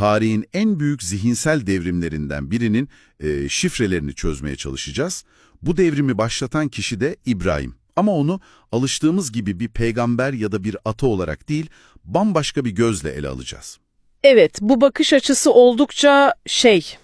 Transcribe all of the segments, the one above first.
tarihin en büyük zihinsel devrimlerinden birinin e, şifrelerini çözmeye çalışacağız. Bu devrimi başlatan kişi de İbrahim. Ama onu alıştığımız gibi bir peygamber ya da bir ata olarak değil, bambaşka bir gözle ele alacağız. Evet, bu bakış açısı oldukça şey,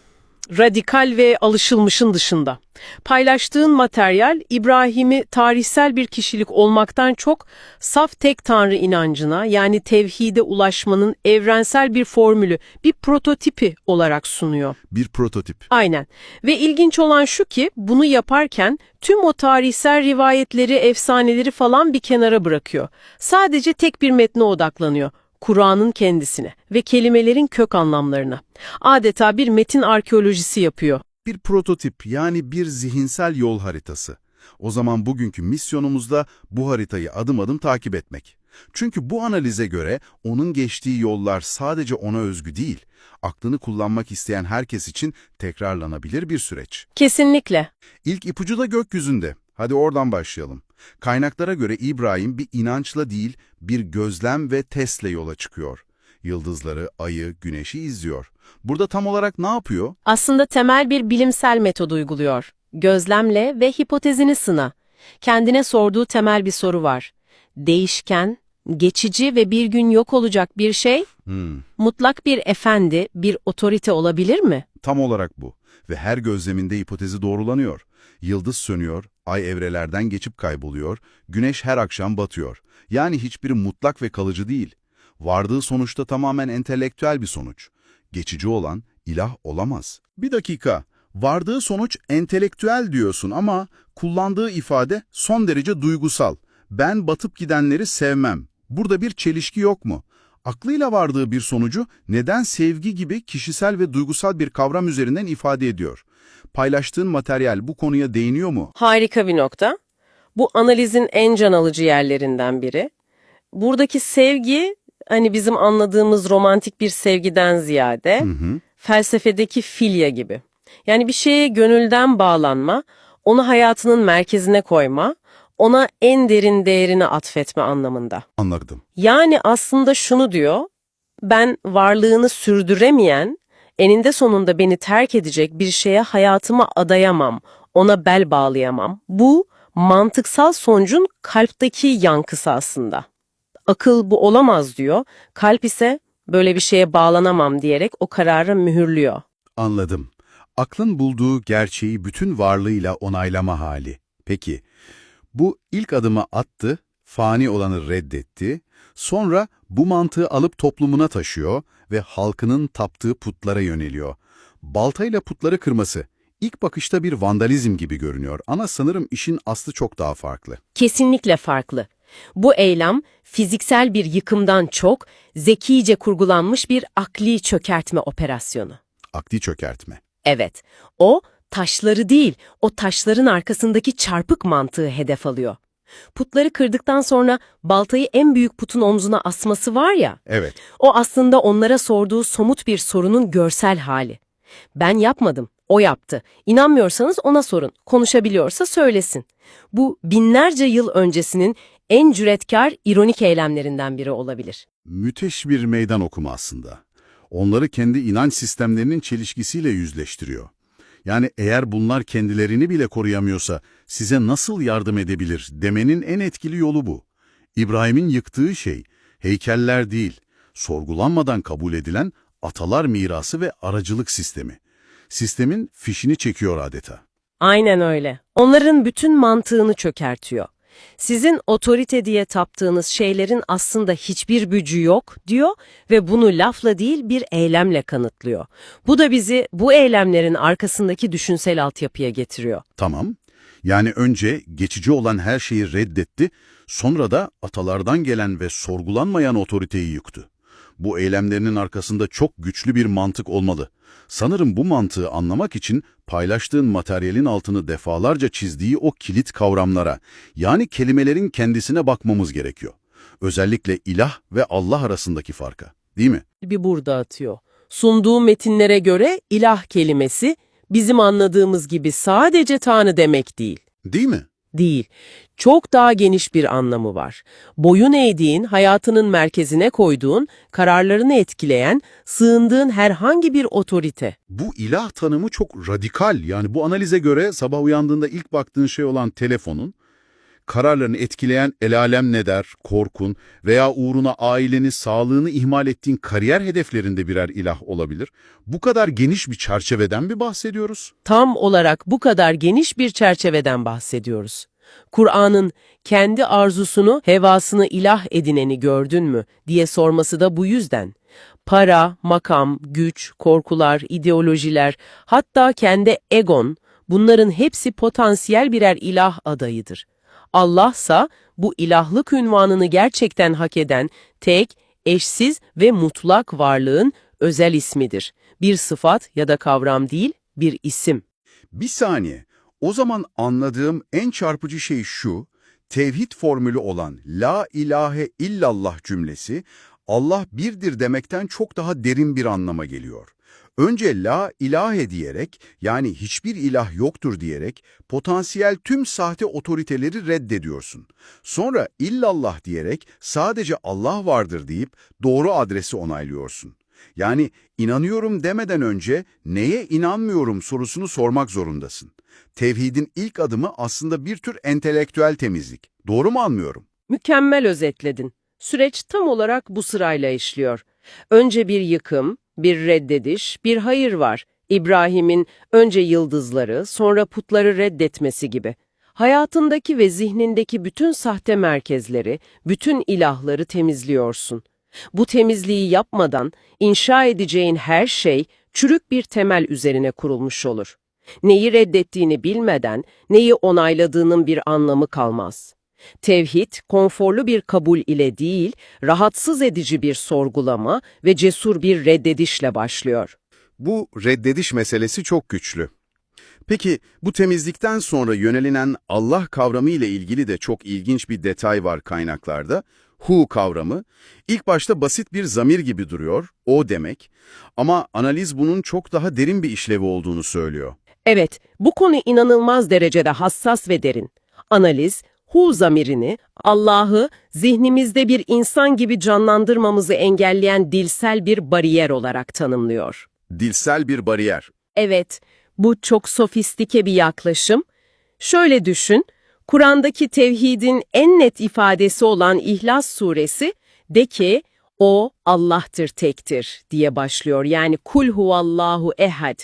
radikal ve alışılmışın dışında. Paylaştığın materyal İbrahim'i tarihsel bir kişilik olmaktan çok saf tek tanrı inancına yani tevhide ulaşmanın evrensel bir formülü, bir prototipi olarak sunuyor. Bir prototip. Aynen. Ve ilginç olan şu ki bunu yaparken tüm o tarihsel rivayetleri, efsaneleri falan bir kenara bırakıyor. Sadece tek bir metne odaklanıyor. Kur'an'ın kendisine ve kelimelerin kök anlamlarına. Adeta bir metin arkeolojisi yapıyor. Bir prototip yani bir zihinsel yol haritası. O zaman bugünkü misyonumuz da bu haritayı adım adım takip etmek. Çünkü bu analize göre onun geçtiği yollar sadece ona özgü değil, aklını kullanmak isteyen herkes için tekrarlanabilir bir süreç. Kesinlikle. İlk ipucu da gökyüzünde. Hadi oradan başlayalım. Kaynaklara göre İbrahim bir inançla değil, bir gözlem ve testle yola çıkıyor. Yıldızları, ayı, güneşi izliyor. Burada tam olarak ne yapıyor? Aslında temel bir bilimsel metod uyguluyor. Gözlemle ve hipotezini sına. Kendine sorduğu temel bir soru var. Değişken, geçici ve bir gün yok olacak bir şey, Hmm, mutlak bir efendi, bir otorite olabilir mi? tam olarak bu. Ve her gözleminde hipotezi doğrulanıyor. Yıldız sönüyor, ay evrelerden geçip kayboluyor, güneş her akşam batıyor. Yani hiçbiri mutlak ve kalıcı değil. Vardığı sonuçta tamamen entelektüel bir sonuç. Geçici olan ilah olamaz. Bir dakika, vardığı sonuç entelektüel diyorsun ama kullandığı ifade son derece duygusal. Ben batıp gidenleri sevmem. Burada bir çelişki yok mu? Aklıyla vardığı bir sonucu neden sevgi gibi kişisel ve duygusal bir kavram üzerinden ifade ediyor? Paylaştığın materyal bu konuya değiniyor mu? Harika bir nokta. Bu analizin en can alıcı yerlerinden biri. Buradaki sevgi, hani bizim anladığımız romantik bir sevgiden ziyade, Hı hı. felsefedeki filya gibi. Yani bir şeye gönülden bağlanma, onu hayatının merkezine koyma, ona en derin değerini atfetme anlamında. Anladım. Yani aslında şunu diyor, ben varlığını sürdüremeyen, eninde sonunda beni terk edecek bir şeye hayatımı adayamam, ona bel bağlayamam. Bu mantıksal sonucun kalpteki yankısı aslında. Akıl bu olamaz diyor, kalp ise böyle bir şeye bağlanamam diyerek o kararı mühürlüyor. Anladım. Aklın bulduğu gerçeği bütün varlığıyla onaylama hali. Peki, bu ilk adımı attı, fani olanı reddetti, sonra bu mantığı alıp toplumuna taşıyor ve halkının taptığı putlara yöneliyor. Baltayla putları kırması ilk bakışta bir vandalizm gibi görünüyor ama sanırım işin aslı çok daha farklı. Kesinlikle farklı. Bu eylem fiziksel bir yıkımdan çok zekice kurgulanmış bir akli çökertme operasyonu. Akli çökertme. Evet, o taşları değil, o taşların arkasındaki çarpık mantığı hedef alıyor. Putları kırdıktan sonra baltayı en büyük putun omzuna asması var ya, Evet, o aslında onlara sorduğu somut bir sorunun görsel hali. Ben yapmadım, o yaptı. İnanmıyorsanız ona sorun, konuşabiliyorsa söylesin. Bu binlerce yıl öncesinin en cüretkar, ironik eylemlerinden biri olabilir. müthiş bir meydan okuma aslında. Onları kendi inanç sistemlerinin çelişkisiyle yüzleştiriyor. Yani eğer bunlar kendilerini bile koruyamıyorsa size nasıl yardım edebilir demenin en etkili yolu bu. İbrahim'in yıktığı şey heykeller değil, sorgulanmadan kabul edilen atalar mirası ve aracılık sistemi. Sistemin fişini çekiyor adeta. Aynen öyle. Onların bütün mantığını çökertiyor. Sizin otorite diye taptığınız şeylerin aslında hiçbir gücü yok diyor ve bunu lafla değil bir eylemle kanıtlıyor. Bu da bizi bu eylemlerin arkasındaki düşünsel altyapıya getiriyor. Tamam. Yani önce geçici olan her şeyi reddetti, sonra da atalardan gelen ve sorgulanmayan otoriteyi yıktı. Bu eylemlerinin arkasında çok güçlü bir mantık olmalı. Sanırım bu mantığı anlamak için paylaştığın materyalin altını defalarca çizdiği o kilit kavramlara, yani kelimelerin kendisine bakmamız gerekiyor. Özellikle ilah ve Allah arasındaki farka, değil mi? Bir burada atıyor. Sunduğu metinlere göre ilah kelimesi bizim anladığımız gibi sadece Tanrı demek değil. Değil mi? Değil. çok daha geniş bir anlamı var. Boyun eğdiğin, hayatının merkezine koyduğun, kararlarını etkileyen, sığındığın herhangi bir otorite. Bu ilah tanımı çok radikal. Yani bu analize göre sabah uyandığında ilk baktığın şey olan telefonun, kararlarını etkileyen el alem ne der, korkun veya uğruna aileni, sağlığını ihmal ettiğin kariyer hedeflerinde birer ilah olabilir. Bu kadar geniş bir çerçeveden mi bahsediyoruz? Tam olarak bu kadar geniş bir çerçeveden bahsediyoruz. Kur'an'ın kendi arzusunu, hevasını ilah edineni gördün mü diye sorması da bu yüzden. Para, makam, güç, korkular, ideolojiler, hatta kendi egon, bunların hepsi potansiyel birer ilah adayıdır. Allah'sa bu ilahlık ünvanını gerçekten hak eden tek, eşsiz ve mutlak varlığın özel ismidir. Bir sıfat ya da kavram değil, bir isim. Bir saniye. O zaman anladığım en çarpıcı şey şu, tevhid formülü olan La ilahe illallah cümlesi Allah birdir demekten çok daha derin bir anlama geliyor. Önce La ilahe diyerek yani hiçbir ilah yoktur diyerek potansiyel tüm sahte otoriteleri reddediyorsun. Sonra illallah diyerek sadece Allah vardır deyip doğru adresi onaylıyorsun. Yani inanıyorum demeden önce neye inanmıyorum sorusunu sormak zorundasın. Tevhidin ilk adımı aslında bir tür entelektüel temizlik. Doğru mu anlıyorum? Mükemmel özetledin. Süreç tam olarak bu sırayla işliyor. Önce bir yıkım, bir reddediş, bir hayır var. İbrahim'in önce yıldızları, sonra putları reddetmesi gibi. Hayatındaki ve zihnindeki bütün sahte merkezleri, bütün ilahları temizliyorsun. Bu temizliği yapmadan inşa edeceğin her şey çürük bir temel üzerine kurulmuş olur. Neyi reddettiğini bilmeden neyi onayladığının bir anlamı kalmaz. Tevhid, konforlu bir kabul ile değil, rahatsız edici bir sorgulama ve cesur bir reddedişle başlıyor. Bu reddediş meselesi çok güçlü. Peki bu temizlikten sonra yönelilen Allah kavramı ile ilgili de çok ilginç bir detay var kaynaklarda. Hu kavramı. İlk başta basit bir zamir gibi duruyor, o demek. Ama analiz bunun çok daha derin bir işlevi olduğunu söylüyor. Evet, bu konu inanılmaz derecede hassas ve derin. Analiz, hu zamirini, Allah'ı zihnimizde bir insan gibi canlandırmamızı engelleyen dilsel bir bariyer olarak tanımlıyor. Dilsel bir bariyer. Evet, bu çok sofistike bir yaklaşım. Şöyle düşün, Kur'an'daki tevhidin en net ifadesi olan İhlas suresi de ki, o Allah'tır tektir diye başlıyor. Yani kul huvallahu ehad.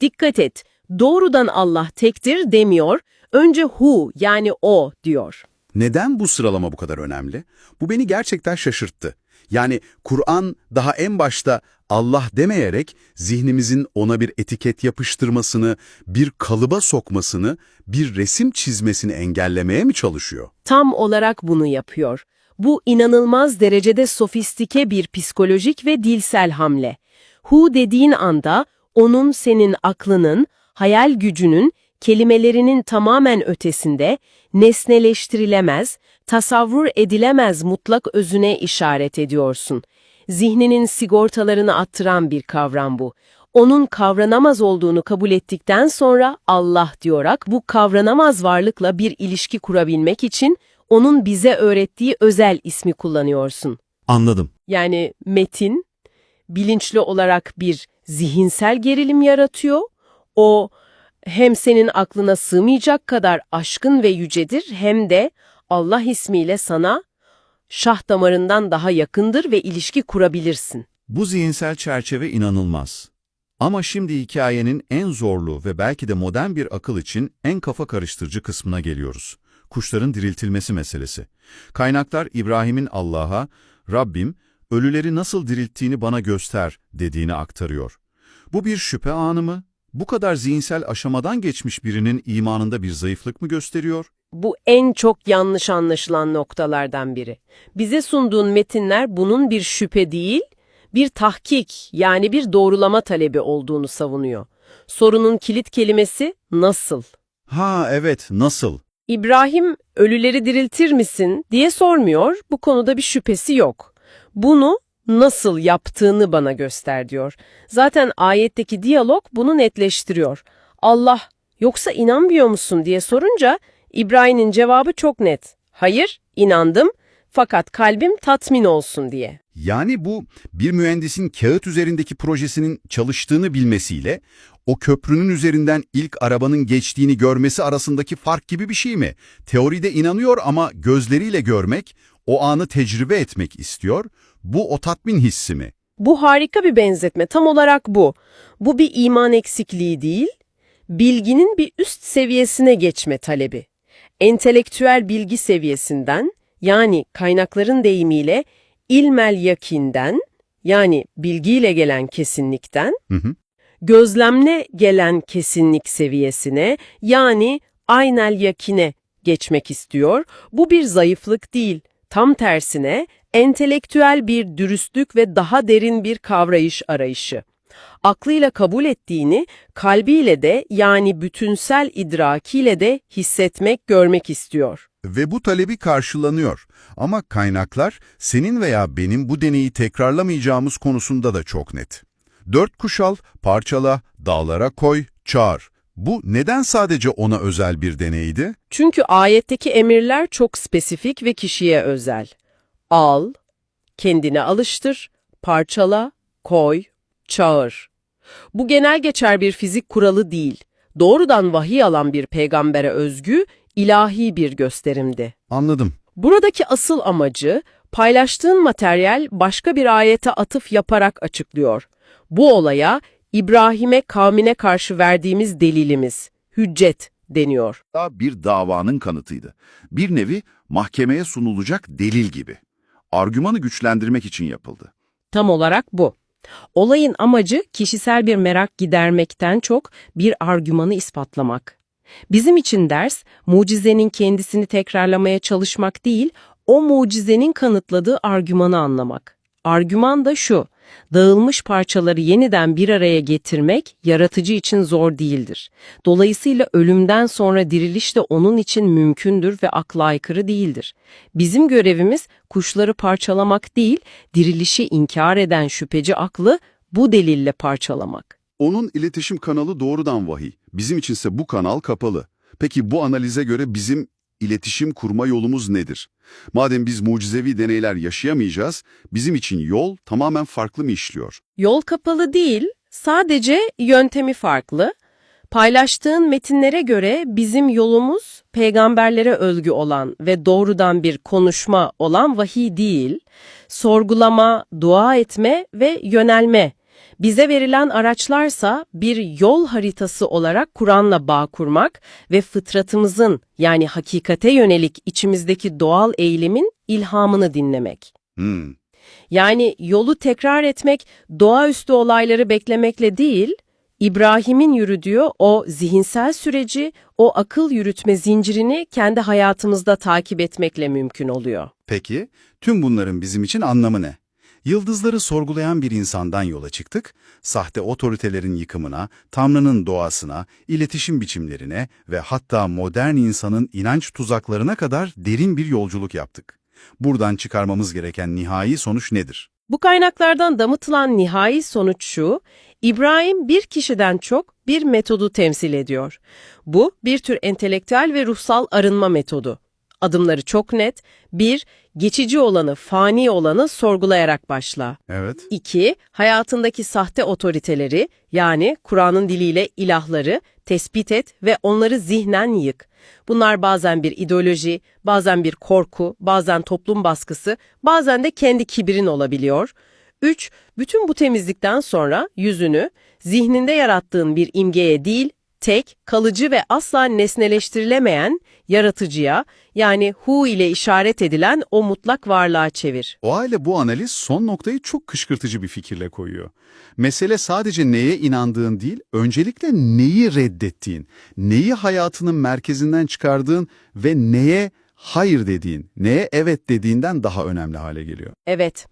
Dikkat et, doğrudan Allah tektir demiyor, önce hu yani o diyor. Neden bu sıralama bu kadar önemli? Bu beni gerçekten şaşırttı. Yani Kur'an daha en başta Allah demeyerek zihnimizin ona bir etiket yapıştırmasını, bir kalıba sokmasını, bir resim çizmesini engellemeye mi çalışıyor? Tam olarak bunu yapıyor. Bu inanılmaz derecede sofistike bir psikolojik ve dilsel hamle. Hu dediğin anda onun senin aklının, hayal gücünün, kelimelerinin tamamen ötesinde, nesneleştirilemez, tasavvur edilemez mutlak özüne işaret ediyorsun. Zihninin sigortalarını attıran bir kavram bu. Onun kavranamaz olduğunu kabul ettikten sonra Allah diyorak bu kavranamaz varlıkla bir ilişki kurabilmek için onun bize öğrettiği özel ismi kullanıyorsun. Anladım. Yani metin bilinçli olarak bir zihinsel gerilim yaratıyor. O hem senin aklına sığmayacak kadar aşkın ve yücedir hem de Allah ismiyle sana şah damarından daha yakındır ve ilişki kurabilirsin. Bu zihinsel çerçeve inanılmaz. Ama şimdi hikayenin en zorlu ve belki de modern bir akıl için en kafa karıştırıcı kısmına geliyoruz. Kuşların diriltilmesi meselesi. Kaynaklar İbrahim'in Allah'a, Rabbim, ölüleri nasıl dirilttiğini bana göster dediğini aktarıyor. Bu bir şüphe anı mı? Bu kadar zihinsel aşamadan geçmiş birinin imanında bir zayıflık mı gösteriyor? Bu en çok yanlış anlaşılan noktalardan biri. Bize sunduğun metinler bunun bir şüphe değil, bir tahkik yani bir doğrulama talebi olduğunu savunuyor. Sorunun kilit kelimesi nasıl? Ha evet, nasıl? İbrahim ölüleri diriltir misin diye sormuyor, bu konuda bir şüphesi yok. Bunu nasıl yaptığını bana göster diyor. Zaten ayetteki diyalog bunu netleştiriyor. Allah yoksa inanmıyor musun diye sorunca İbrahim'in cevabı çok net. Hayır, inandım fakat kalbim tatmin olsun diye. Yani bu bir mühendisin kağıt üzerindeki projesinin çalıştığını bilmesiyle o köprünün üzerinden ilk arabanın geçtiğini görmesi arasındaki fark gibi bir şey mi? Teoride inanıyor ama gözleriyle görmek, o anı tecrübe etmek istiyor. Bu o tatmin hissi mi? Bu harika bir benzetme. Tam olarak bu. Bu bir iman eksikliği değil, bilginin bir üst seviyesine geçme talebi. Entelektüel bilgi seviyesinden, yani kaynakların deyimiyle ilmel yakinden, yani bilgiyle gelen kesinlikten, Hı hı. gözlemle gelen kesinlik seviyesine, yani aynel yakine geçmek istiyor. Bu bir zayıflık değil, tam tersine entelektüel bir dürüstlük ve daha derin bir kavrayış arayışı. Aklıyla kabul ettiğini kalbiyle de yani bütünsel idrakiyle de hissetmek, görmek istiyor. Ve bu talebi karşılanıyor. Ama kaynaklar senin veya benim bu deneyi tekrarlamayacağımız konusunda da çok net. Dört kuşal, parçala, dağlara koy, çağır. Bu neden sadece ona özel bir deneydi? Çünkü ayetteki emirler çok spesifik ve kişiye özel. Al, kendine alıştır, parçala, koy, çağır. Bu genel geçer bir fizik kuralı değil. Doğrudan vahiy alan bir peygambere özgü, ilahi bir gösterimdi. Anladım. Buradaki asıl amacı, paylaştığın materyal başka bir ayete atıf yaparak açıklıyor. Bu olaya İbrahim'e kavmine karşı verdiğimiz delilimiz, hüccet deniyor. bir davanın kanıtıydı. Bir nevi mahkemeye sunulacak delil gibi. Argümanı güçlendirmek için yapıldı. Tam olarak bu. Olayın amacı kişisel bir merak gidermekten çok bir argümanı ispatlamak. Bizim için ders, mucizenin kendisini tekrarlamaya çalışmak değil, o mucizenin kanıtladığı argümanı anlamak. Argüman da şu, dağılmış parçaları yeniden bir araya getirmek yaratıcı için zor değildir. Dolayısıyla ölümden sonra diriliş de onun için mümkündür ve akla aykırı değildir. Bizim görevimiz kuşları parçalamak değil, dirilişi inkar eden şüpheci aklı bu delille parçalamak. Onun iletişim kanalı doğrudan vahiy. Bizim içinse bu kanal kapalı. Peki bu analize göre bizim iletişim kurma yolumuz nedir? Madem biz mucizevi deneyler yaşayamayacağız, bizim için yol tamamen farklı mı işliyor? Yol kapalı değil, sadece yöntemi farklı. Paylaştığın metinlere göre bizim yolumuz peygamberlere özgü olan ve doğrudan bir konuşma olan vahiy değil, sorgulama, dua etme ve yönelme. Bize verilen araçlarsa bir yol haritası olarak Kur'an'la bağ kurmak ve fıtratımızın yani hakikate yönelik içimizdeki doğal eğilimin ilhamını dinlemek. Hmm. Yani yolu tekrar etmek, doğaüstü olayları beklemekle değil, İbrahim'in yürüdüğü o zihinsel süreci, o akıl yürütme zincirini kendi hayatımızda takip etmekle mümkün oluyor. Peki, tüm bunların bizim için anlamı ne? Yıldızları sorgulayan bir insandan yola çıktık, sahte otoritelerin yıkımına, Tanrı'nın doğasına, iletişim biçimlerine ve hatta modern insanın inanç tuzaklarına kadar derin bir yolculuk yaptık. Buradan çıkarmamız gereken nihai sonuç nedir? Bu kaynaklardan damıtılan nihai sonuç şu, İbrahim bir kişiden çok bir metodu temsil ediyor. Bu bir tür entelektüel ve ruhsal arınma metodu. Adımları çok net. 1. Geçici olanı, fani olanı sorgulayarak başla. Evet. 2. Hayatındaki sahte otoriteleri yani Kur'an'ın diliyle ilahları tespit et ve onları zihnen yık. Bunlar bazen bir ideoloji, bazen bir korku, bazen toplum baskısı, bazen de kendi kibirin olabiliyor. 3. Bütün bu temizlikten sonra yüzünü zihninde yarattığın bir imgeye değil, tek, kalıcı ve asla nesneleştirilemeyen yaratıcıya yani hu ile işaret edilen o mutlak varlığa çevir. O halde bu analiz son noktayı çok kışkırtıcı bir fikirle koyuyor. Mesele sadece neye inandığın değil, öncelikle neyi reddettiğin, neyi hayatının merkezinden çıkardığın ve neye hayır dediğin, neye evet dediğinden daha önemli hale geliyor. Evet.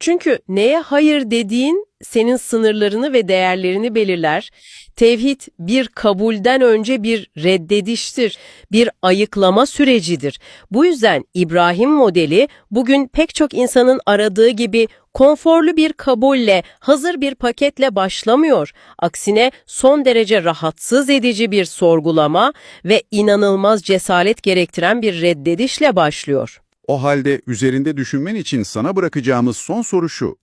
Çünkü neye hayır dediğin senin sınırlarını ve değerlerini belirler. Tevhid bir kabulden önce bir reddediştir, bir ayıklama sürecidir. Bu yüzden İbrahim modeli bugün pek çok insanın aradığı gibi konforlu bir kabulle, hazır bir paketle başlamıyor. Aksine son derece rahatsız edici bir sorgulama ve inanılmaz cesaret gerektiren bir reddedişle başlıyor. O halde üzerinde düşünmen için sana bırakacağımız son soru şu.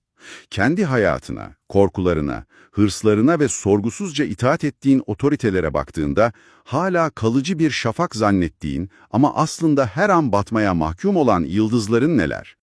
Kendi hayatına, korkularına, hırslarına ve sorgusuzca itaat ettiğin otoritelere baktığında hala kalıcı bir şafak zannettiğin ama aslında her an batmaya mahkum olan yıldızların neler?